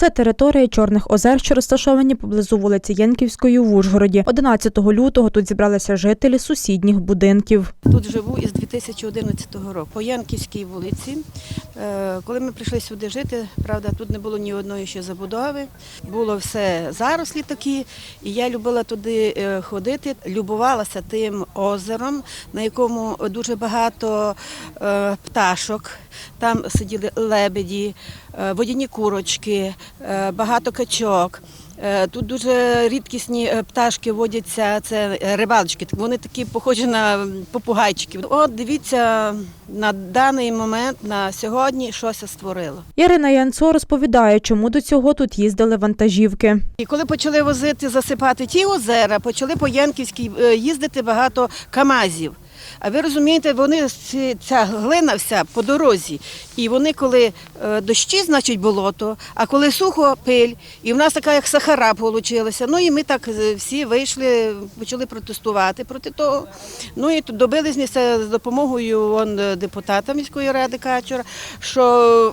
Це територія Чорних озер, що розташовані поблизу вулиці Янківської в Ужгороді. 11 лютого тут зібралися жителі сусідніх будинків. Тут живу із 2011 року. По Янківській вулиці. Е, Коли ми прийшли сюди жити, правда, тут не було ні одної ще забудови. Було все зарослі такі. І я любила туди е, ходити, любувалася тим озером, на якому дуже багато е, пташок. Там сиділи лебеді, водяні курочки, багато качок. Е, Тут дуже рідкісні е, пташки водяться, це е, рибалочки. Вони такі похожі на попугайчиків. От дивіться на даний момент, на сьогодні, що це створило. Ірина Янцо розповідає, чому до цього тут їздили вантажівки. І коли почали возити, засипати ті озера, почали по Янківській їздити багато камазів. А ви розумієте, вони ця глина вся по дорозі. І вони, коли е, дощі, значить болото, а коли сухо пиль, і в нас така як сахара вийшла. Ну і ми так е, всі вийшли, почали протестувати проти того. Ну і тут добилися з допомогою он, е, депутата міської ради Качура, що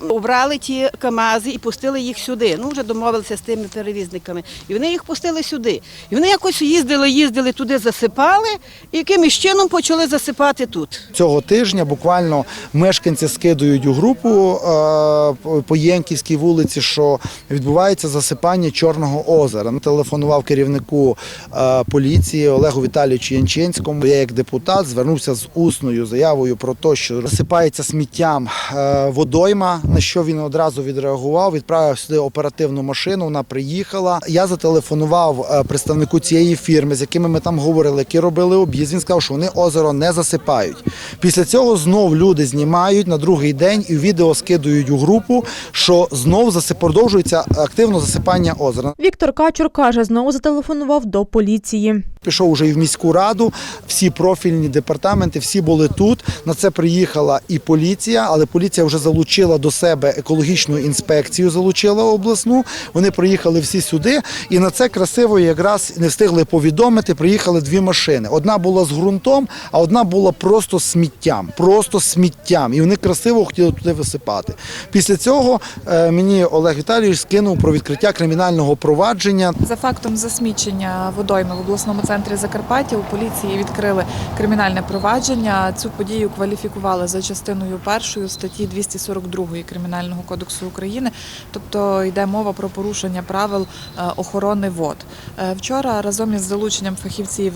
обрали ті КАМАЗи і пустили їх сюди. Ну вже домовилися з тими перевізниками. І вони їх пустили сюди. І вони якось їздили, їздили туди, засипали, і якимось чином почали засипати тут. Цього тижня буквально мешканці скидують у групу е, по- Єнківській вулиці, що відбувається засипання Чорного озера. Телефонував керівнику е, поліції Олегу Віталійовичу Янченському. Я як депутат звернувся з усною заявою про те, що засипається сміттям е, водойма, на що він одразу відреагував, відправив сюди оперативну машину. Вона приїхала. Я зателефонував представнику цієї фірми, з якими ми там говорили, які робили об'їзд. Він сказав, що вони озеро не засипають. Після цього знов люди знімають на другий день і відео скидують у групу, що знов засип... продовжується активно засипання озера. Віктор Качур каже, знову зателефонував до поліції. Пішов уже і в міську раду, всі профільні департаменти, всі були тут. На це приїхала і поліція, але поліція вже залучила до себе екологічну інспекцію, залучила обласну. Вони приїхали всі сюди, і на це красиво якраз не встигли повідомити. Приїхали дві машини. Одна була з ґрунтом, а одна була просто сміттям. Просто сміттям. І вони красиво хотіли туди висипати. Після цього е, мені Олег Віталійович скинув про відкриття кримінального провадження. За фактом засмічення водойми в обласному центрі Закарпаття у поліції відкрили кримінальне провадження. Цю подію кваліфікували за частиною першої статті 242 Кримінального кодексу України. Тобто йде мова про порушення правил е, охорони вод. Е, Вчора разом із залученням фахівців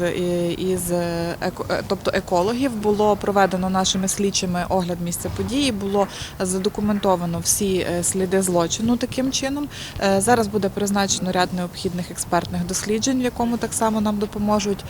із е, еко- екологів було проведено нашими слідчими огляд місця події. Було задокументовано всі е, сліди злочину таким чином. Е, Зараз буде призначено ряд необхідних експертних досліджень, в якому так само нам допоможуть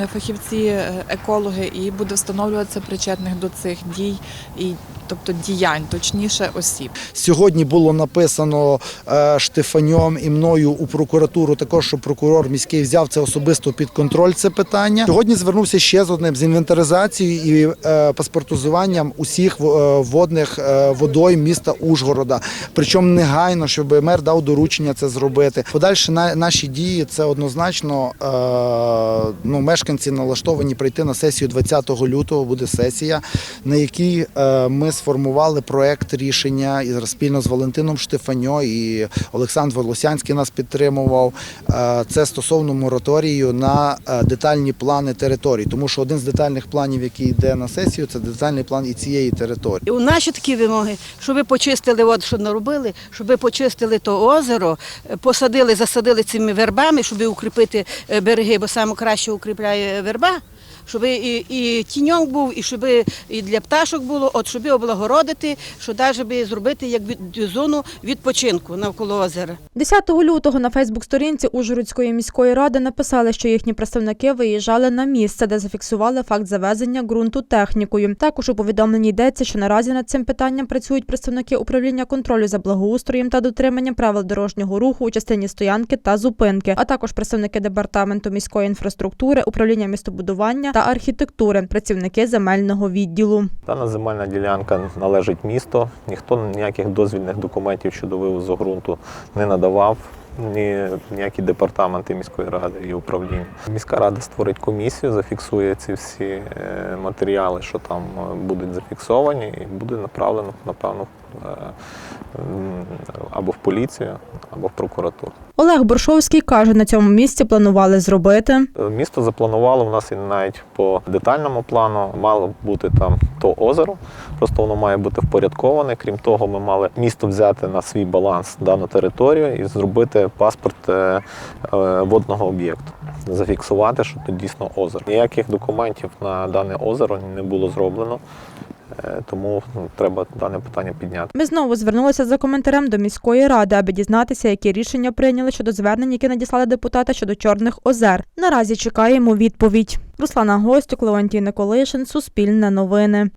е, фахівці, екологи, і буде встановлюватися причетних до цих дій і тобто діянь, точніше осіб. Сьогодні було написано е, Штефаньом і мною у прокуратуру, також щоб прокурор міський взяв це особисто під контроль. Це питання. Сьогодні звернувся ще з одним з інвентаризацією і е, паспортизуванням усіх е, водних водойм міста Ужгорода. Причому негайно, щоб мер дав доручення це зробити. Подальші на- наші дії це однозначно. Ну, мешканці налаштовані прийти на сесію 20 лютого. Буде сесія, на якій ми сформували проект рішення і спільно з Валентином Штефаньо і Олександр Волосянський нас підтримував. Е, Це стосовно мораторію на е, детальні плани територій, тому що один з детальних планів, який йде на сесію, це детальний план і цієї території. У наші такі вимоги, щоб ви почистили, от що наробили, щоб ви почистили то озеро, е, посадили, засадили цими вербами, щоб укріпити береги, бо саме краще укріпляє верба. Щоб і, і тіньок був, і щоб і для пташок було, от щоб облагородити, що навіть би зробити як від- зону відпочинку навколо озера. 10 лютого на Фейсбук-сторінці Ужгородської міської ради написали, що їхні представники виїжджали на місце, де зафіксували факт завезення ґрунту технікою. Також у повідомленні йдеться, що наразі над цим питанням працюють представники управління контролю за благоустроєм та дотриманням правил дорожнього руху у частині стоянки та зупинки, а також представники департаменту міської інфраструктури, управління містобудування та архітектури, працівники земельного відділу. Дана земельна ділянка належить місту. Ніхто ніяких дозвільних документів щодо вивозу ґрунту не надавав. Ні ніякі департаменти міської ради і управління. Міська рада створить комісію, зафіксує ці всі е, матеріали, що там е, будуть зафіксовані, і буде направлено, напевно, е, або в поліцію, або в прокуратуру. Олег Боршовський каже, на цьому місці планували зробити. Місто запланувало в нас і навіть по детальному плану мало бути там то озеро, просто воно має бути впорядковане. Крім того, ми мали місто взяти на свій баланс дану територію і зробити паспорт е, е, водного об'єкту, зафіксувати, що це дійсно озеро. Ніяких документів на дане озеро не було зроблено, е, тому ну, треба дане питання підняти. Ми знову звернулися за коментарем до міської ради, аби дізнатися, які рішення прийняли щодо звернень, які надіслали депутати щодо Чорних озер. Наразі чекаємо відповідь. Руслана Гостюк, Леонтій Николишин, Суспільне новини.